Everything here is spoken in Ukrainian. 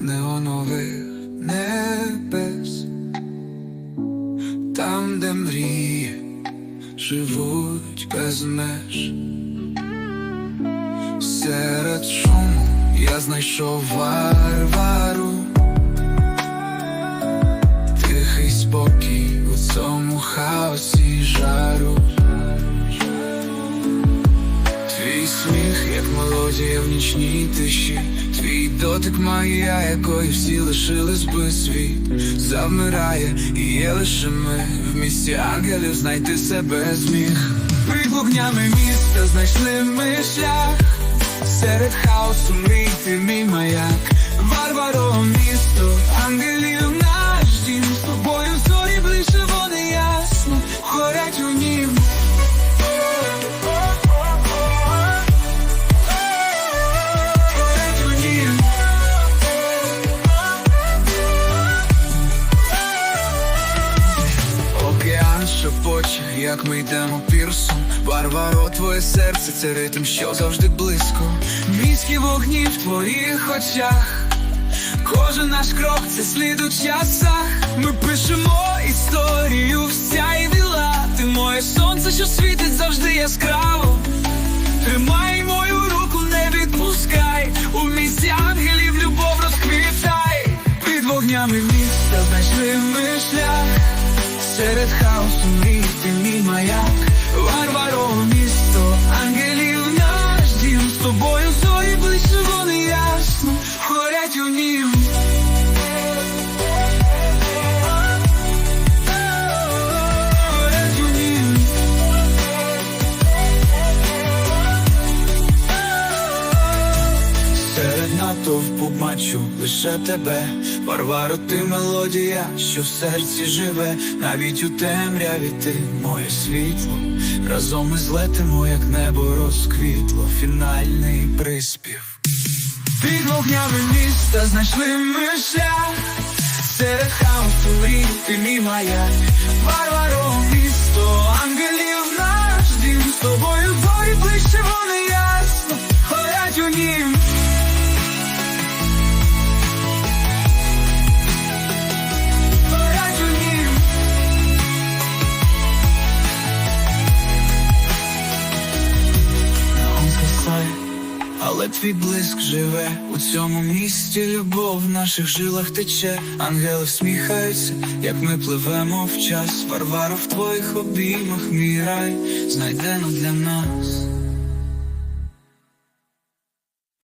неонових небес, там, де мрії живуть без меж. Серед шуму я знайшов варвару, тихий спокій у цьому хаосі жару. Сміх, як мелодія в нічній тиші, твій дотик магія, якої всі лишились би світ, завмирає, і є лише ми. В місті ангелів знайти себе зміг. Під міста знайшли ми шлях, серед хаосу мрій ти мій маяк, Океан шепоче, як ми йдемо пірсом. Варваро, твоє серце, це ритм, що завжди близько. Міські вогні в твоїх очах. Кожен наш крок це слід у часах. Ми пишемо історію вся і віла. Ти моє сонце, що світить завжди яскраво. Тримай мою руку, не відпускай. У місті ангелів любов розквітай Під вогнями міста знайшли ми шлях Серед хаосу мрій ти натовпу бачу лише тебе, Варваро, ти мелодія, що в серці живе, навіть у темряві ти моє світло. Разом ми злетимо, як небо розквітло, фінальний приспів. Під вогнями міста знайшли ми шлях, серед хаосу мрій ти мій маяк, Варваро, місто, ангелів наш згасає, але твій блиск живе у цьому місті. Любов в наших жилах тече. Ангели всміхаються, як ми пливемо в час. Варвара в твоїх обіймах, мій рай знайдено для нас.